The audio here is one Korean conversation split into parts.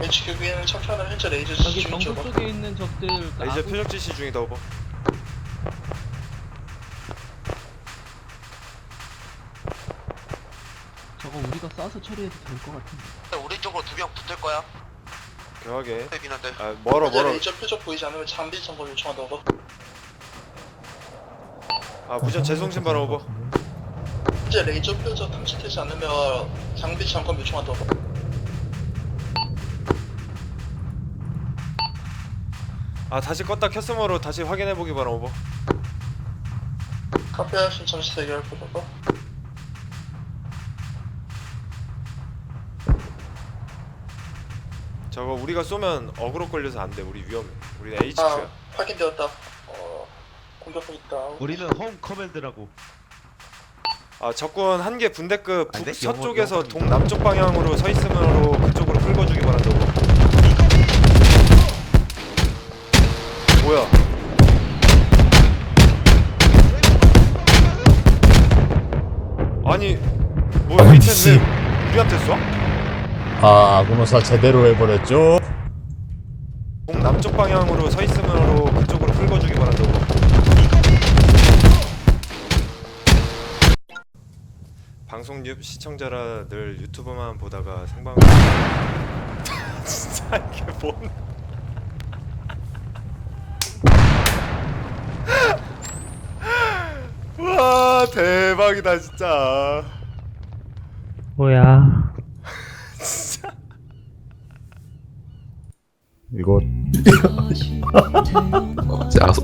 HQ 위에는 참편을 현재 레이저 지침 중 정부 쪽에 있는 적들 레이저 표적 지시 중이다 오버. 저거 우리가 쏴서 처리해도 될 것 같은데. 우리 쪽으로 두 명 붙을 거야. 되긴 한데. 아 멀어 현재 멀어. 레이저 표적 보이지 않으면 잠비 점검 요청한다 오버. 아 무전 재송 신발 오버. 현재 레이저 표적 탐지되지 않으면 장비 점검 요청한다 오 아 다시 껐다 켰으므로 다시 확인해보기 바람 오버. 카페 하신 잠시 대기할 것 오버 저거 우리가 쏘면 어그로 걸려서 안돼 우리 위험해. 우리는 HQ야. 아 확인되었다. 어 있다. 우리는 홈 커맨드라고. 아 적군 한 개 분대급 안 돼? 북서쪽에서 영어- 동남쪽 방향으로 서 있으므로 이텐왜 우리한테 쏴? 아, 아구노사 제대로 해버렸죠? 동남쪽 방향으로 서 있으므로 그쪽으로 끌어주기 바란다 오버 방송 유, 시청자라 늘 유튜브만 보다가 생방 진짜 이게 뭔 와 대박이다 진짜 뭐야? 이거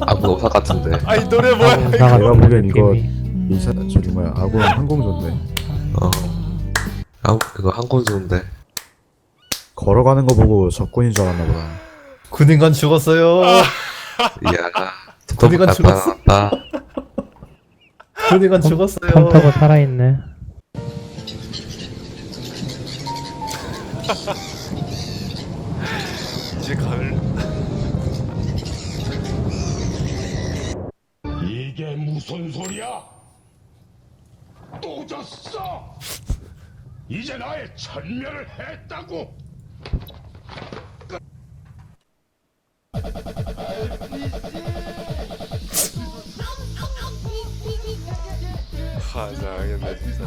아군 오사 같은데 아 이 노래 뭐야 이거 나가 내가 보기엔 이거. 인사 저기 뭐야 아군 항공조인데 어 아, 이거 항공 좋은데 걸어가는 거 보고 적군인 줄 알았나 보다. 군인간 죽었어요. 이야 어디가 죽었어? 군인간 죽었어요. 컴퓨터가 살아있네. 이제 가을 이게 무슨 소리야? 또 졌어! 이제 나의 천멸을 했다고! 하장했네 진짜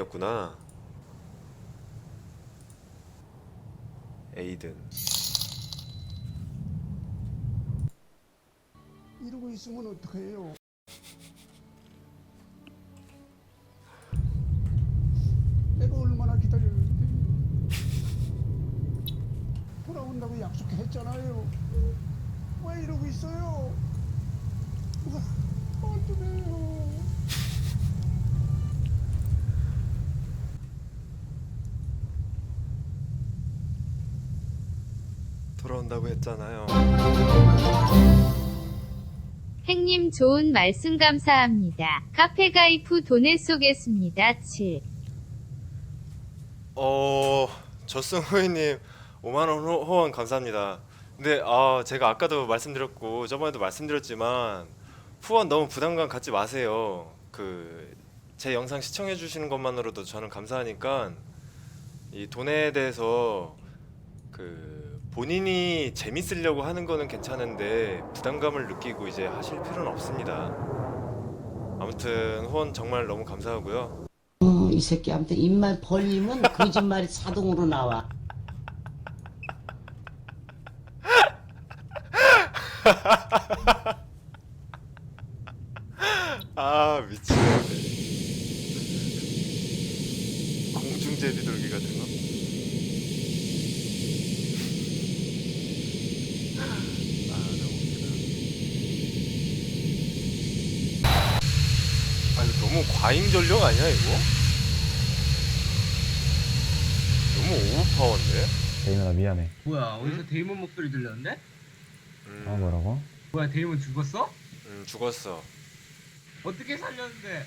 었구나. 에이든. 이러고 있으면 어떡해요? 내가 얼마나 기다렸는데. 돌아온다고 약속했잖아요. 왜 이러고 있어요? 어쩌해요 돌아온다고 했잖아요 행님 좋은 말씀 감사합니다. 카페 가이프 돈에 쏘겠습니다. 7. 어 저승호이님 5만원 후원 감사합니다 근데 아 제가 아까도 말씀드렸고 저번에도 말씀드렸지만 후원 너무 부담감 갖지 마세요 그 제 영상 시청해 주시는 것만으로도 저는 감사하니까 이 돈에 대해서 그 본인이 재밌으려고 하는 거는 괜찮은데 부담감을 느끼고 이제 하실 필요는 없습니다 아무튼 후원 정말 너무 감사하고요 어, 이 새끼한테 입만 벌리면 거짓말이 자동으로 나와. 아 미치겠네 공중제 비둘기 같은 거? 아 너무 웃기다 아니 너무 과잉 전력 아니야 이거? 너무 오버파워인데? 데이먼아 미안해. 뭐야 어디서 데이먼 목소리 들렸는데? 음, 어 뭐라고? 뭐야 데이먼 죽었어? 음, 죽었어. 어떻게 살렸는데?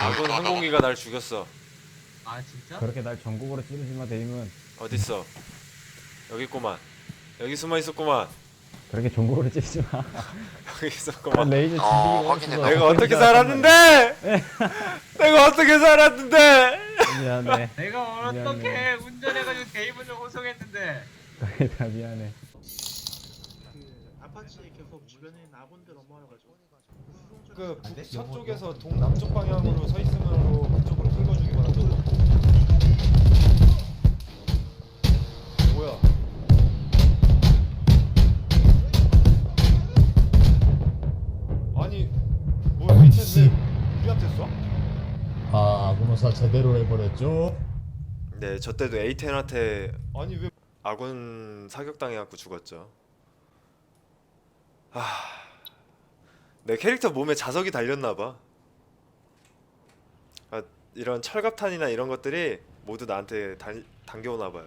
아군 항공기가 날 죽였어. 아 진짜? 그렇게 날 전국으로 찌르지 마 데이먼. 어딨어? 여기 있구만. 여기 숨어 있었구만. 그렇게 전국으로 찌르지 마. 여기 있었구만. 레이저 어, 확인해. 내가 어떻게 살았는데? 내가 어떻게 살았는데? 미안해. 내가 미안해. 어떻게 운전해가지고 데이먼을 호송했는데 다 미안해. 아파치 계속 주변에 있는 아군들 넘어와가지고 그 북서쪽에서 동남쪽 방향으로 서 있으므 우리한테 쏴? 아 아구노사 제대로 해버렸죠. 네, 저 때도 에이텐한테 아니 왜 아군 사격당해갖고 죽었죠. 아, 내 캐릭터 몸에 자석이 달렸나봐. 아, 이런 철갑탄이나 이런 것들이 모두 나한테 달, 당겨오나봐요.